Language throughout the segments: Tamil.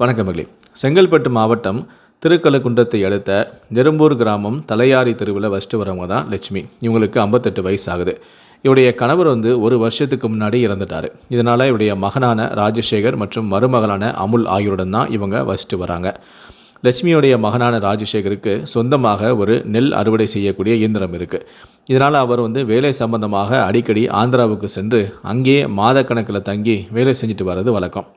வணக்கம் மகளே. செங்கல்பட்டு மாவட்டம் திருக்கலக்குன்றத்தை அடுத்த நெரும்பூர் கிராமம் தலையாரி தெருவில் வசித்து வரவங்க தான் லட்சுமி. இவங்களுக்கு ஐம்பத்தெட்டு வயசு ஆகுது இவருடைய கணவர் வந்து ஒரு வருஷத்துக்கு முன்னாடி இறந்துட்டார். இதனால் இவருடைய மகனான ராஜசேகர் மற்றும் மருமகளான அமுல் ஆகியோருடன் தான் இவங்க வசிட்டு வராங்க. லட்சுமியுடைய மகனான ராஜசேகருக்கு சொந்தமாக ஒரு நெல் அறுவடை செய்யக்கூடிய இயந்திரம் இருக்குது இதனால் அவர் வந்து வேலை சம்பந்தமாக அடிக்கடி ஆந்திராவுக்கு சென்று அங்கேயே மாதக்கணக்கில் தங்கி வேலை செஞ்சுட்டு வர்றது வழக்கம்.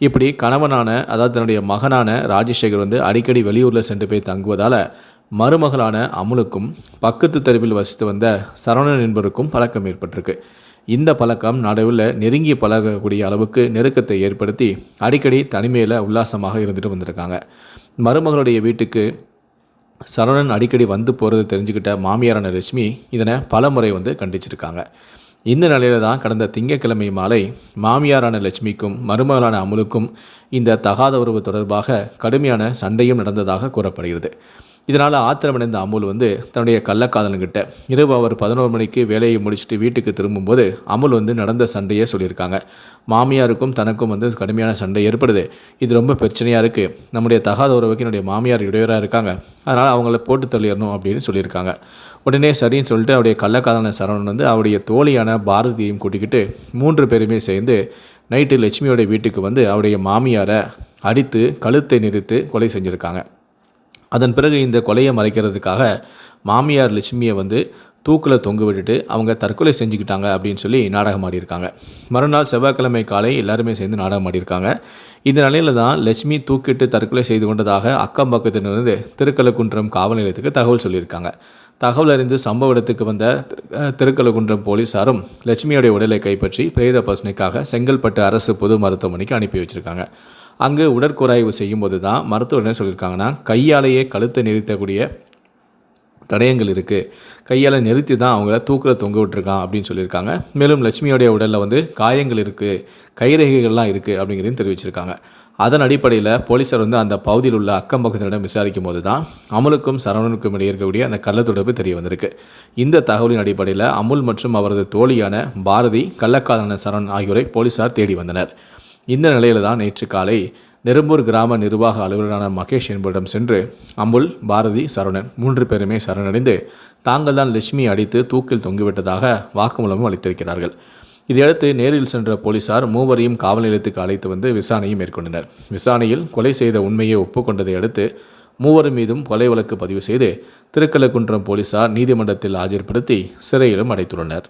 இப்படி கணவனான அதாவது தன்னுடைய மகனான ராஜசேகர் வந்து அடிக்கடி வெளியூரில் சென்று போய் தங்குவதால் மருமகளான அமுலுக்கும் பக்கத்து தெருவில் வசித்து வந்த சரவணன் என்பவருக்கும் பழக்கம் ஏற்பட்டிருக்கு. இந்த பழக்கம் நடுவில் நெருங்கி பழகக்கூடிய அளவுக்கு நெருக்கத்தை ஏற்படுத்தி அடிக்கடி தனிமையில் உல்லாசமாக இருந்துட்டு வந்திருக்காங்க. மருமகளுடைய வீட்டுக்கு சரவணன் அடிக்கடி வந்து போகிறது தெரிஞ்சுக்கிட்ட மாமியாரான லட்சுமி இதனை பல முறை வந்து கண்டிச்சிருக்காங்க. இந்த நிலையில தான் கடந்த திங்கக்கிழமை மாலை மாமியாரான லட்சுமிக்கும் மருமகளான அமுலுக்கும் இந்த தகாத உறவு தொடர்பாக கடுமையான சண்டையும் நடந்ததாக கூறப்படுகிறது. இதனால் ஆத்திரமடைந்த அமுல் வந்து தன்னுடைய கள்ளக்காதலன்கிட்ட இரவு அவர் பதினோரு மணிக்கு வேலையை முடிச்சுட்டு வீட்டுக்கு திரும்பும்போது அமுல் வந்து நடந்த சண்டையே சொல்லியிருக்காங்க. மாமியாருக்கும் தனக்கும் வந்து கடுமையான சண்டை ஏற்படுது. இது ரொம்ப பிரச்சனையாக இருக்குது நம்முடைய தகாத உறவுக்கு என்னுடைய மாமியார் இடையூறாக இருக்காங்க. அதனால் அவங்கள போட்டு தள்ளிடணும் அப்படின்னு சொல்லியிருக்காங்க. உடனே சரின்னு சொல்லிட்டு அவருடைய கள்ளக்காதலன சரவணன் வந்து அவருடைய தோழியான பாரதியையும் கூட்டிக்கிட்டு மூன்று பேருமே சேர்ந்து நைட்டு லட்சுமியோட வீட்டுக்கு வந்து அவருடைய மாமியாரை அடித்து கழுத்தை நிறுத்து கொலை செஞ்சுருக்காங்க. அதன் பிறகு இந்த கொலையை மறைக்கிறதுக்காக மாமியார் லட்சுமியை வந்து தூக்கில் தொங்க விட்டுட்டு அவங்க தற்கொலை செஞ்சுக்கிட்டாங்க அப்படின்னு சொல்லி நாடகம் ஆடியிருக்காங்க. மறுநாள் செவ்வாய்க்கிழமை காலை எல்லாருமே சேர்ந்து நாடகம் ஆடியிருக்காங்க. இந்த நிலையில் தான் லட்சுமி தூக்கிட்டு தற்கொலை செய்து கொண்டதாக அக்கம் பக்கத்திலிருந்து திருக்கலக்குன்றம் காவல் நிலையத்துக்கு தகவல் சொல்லியிருக்காங்க. தகவல் அறிந்து சம்பவ இடத்துக்கு வந்த திருக்கலகுன்றம் போலீசாரும் லட்சுமியோடைய உடலை கைப்பற்றி பிரேத பசுனைக்காக செங்கல்பட்டு அரசு பொது மருத்துவமனைக்கு அனுப்பி வச்சுருக்காங்க. அங்கு உடற்கூராய்வு செய்யும்போது தான் மருத்துவர் என்ன சொல்லியிருக்காங்கன்னா கையாலேயே கழுத்தை நிறுத்தக்கூடிய தடயங்கள் இருக்குது கையால் நிறுத்தி தான் அவங்கள தூக்கில் தொங்க விட்டுருக்கான் அப்படின்னு சொல்லியிருக்காங்க. மேலும் லட்சுமியோடைய உடலில் வந்து காயங்கள் இருக்குது கைரேகைகள்லாம் இருக்குது அப்படிங்கிறதையும் தெரிவிச்சிருக்காங்க. அதன் அடிப்படையில் போலீசார் வந்து அந்த பகுதியில் உள்ள அக்கம் பக்கத்தினரிடம் விசாரிக்கும் போது தான் அமுலுக்கும் சரவணனுக்கும் இடையே இருக்கக்கூடிய அந்த கள்ளத்தொடர்பு தெரிய வந்திருக்கு இந்த தகவலின் அடிப்படையில் அமுல் மற்றும் அவரது தோழியான பாரதி கள்ளக்காதலன சரவணன் ஆகியோரை போலீசார் தேடி வந்தனர். இந்த நிலையில் தான் நேற்று காலை நெரும்பூர் கிராம நிர்வாக அலுவலரான மகேஷ் என்பவரிடம் சென்று அமுல் பாரதி சரவணன் மூன்று பேருமே சரணடைந்து தாங்கள் தான் லட்சுமி அடித்து தூக்கில் தொங்கிவிட்டதாக வாக்குமூலமும் அளித்திருக்கிறார்கள். இதையடுத்து நேரில் சென்ற போலீசார் மூவரையும் காவல் நிலையத்துக்கு அழைத்து வந்து விசாரணையை மேற்கொண்டனர். விசாரணையில் கொலை செய்த உண்மையை ஒப்புக்கொண்டதை அடுத்து மூவர் மீதும் கொலை வழக்கு பதிவு செய்து திருக்கலக்குன்றம் போலீசார் நீதிமன்றத்தில் ஆஜர்படுத்தி சிறையிலும் அடைத்துள்ளனர்.